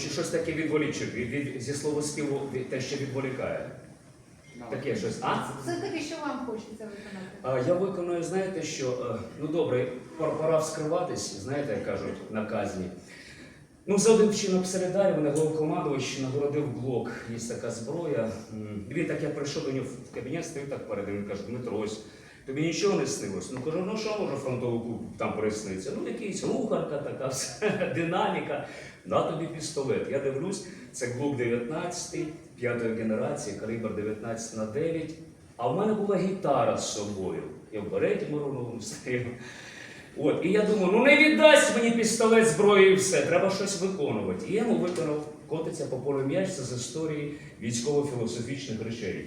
чи щось таке відволіче, від, від, зі словоспіву від, те, що відволікає? Таке щось. А? Це таке, що вам хочеться виконати. А, Я виконую, знаєте, що е, ну добре, пора, пора вскриватись, знаєте, як кажуть на казні. Ну, за один вчинок середарі мене головкомандувач нагородив блок. Є така зброя. М, Він так я прийшов до нього в кабінет, стою так перед ним, він каже, Дмитро, ось тобі нічого не снилось. Ну кажу, ну що може фронтовику там присниться? Ну, якийсь рухарка така, динаміка. На тобі пістолет. Я дивлюсь, це блок 19, п'ятої генерації, калібр 19 на 9. А в мене була гітара з собою. Я в береті мороновому стою. От, і я думаю, ну не віддасть мені пістолет зброї і все, треба щось виконувати. І я йому виконав котиться по полю м'яч це з історії військово-філософічних речей.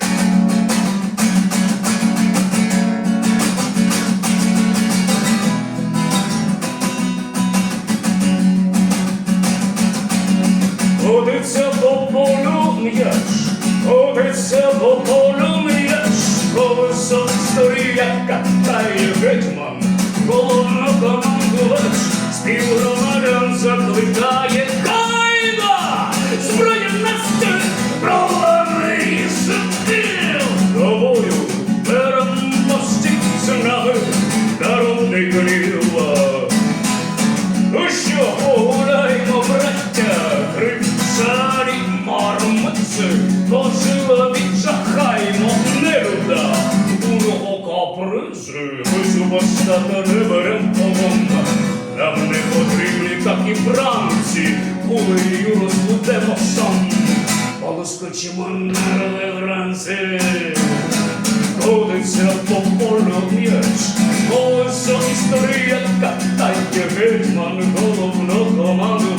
Котиться по полю м'яч, котиться по полю м'яч, колесо історія мармиці, пожила відчахаймо неруда, уного капризи, ми субостата не берем полон. Нам не потрібні такі бранці, кулею розбудемо сон, полоскочимо нерви вранці. Ходиться по полю м'яч, колесо історія катає гетьман, головнокомандувач, співгромадян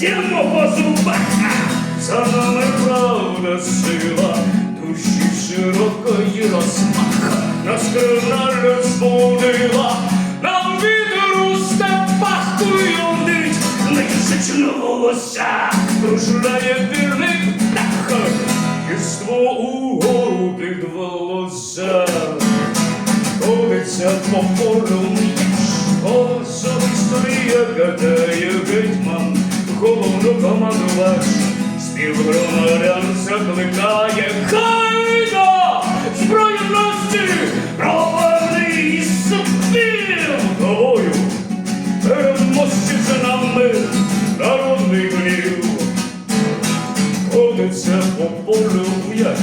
Б'ємо по зубах, за нами правда сила, душі широкої розмах, нас кримна збудила, нам вітру степах куйовнить, місячно волосся, кружляє вірний птах, єство угору під волосся. Ходиться по полю м'яч, колесо історія катає гетьман, головнокомандувач, співгромадян закликає Хайда! Зброю насті, провали супів! Тобою переможці за нами, народний гнів. Ходиться по полю м'яч,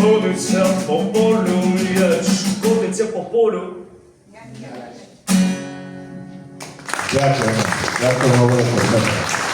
ходиться по полю м'яч, ходиться по полю. Дякую. Дякую, Олеже.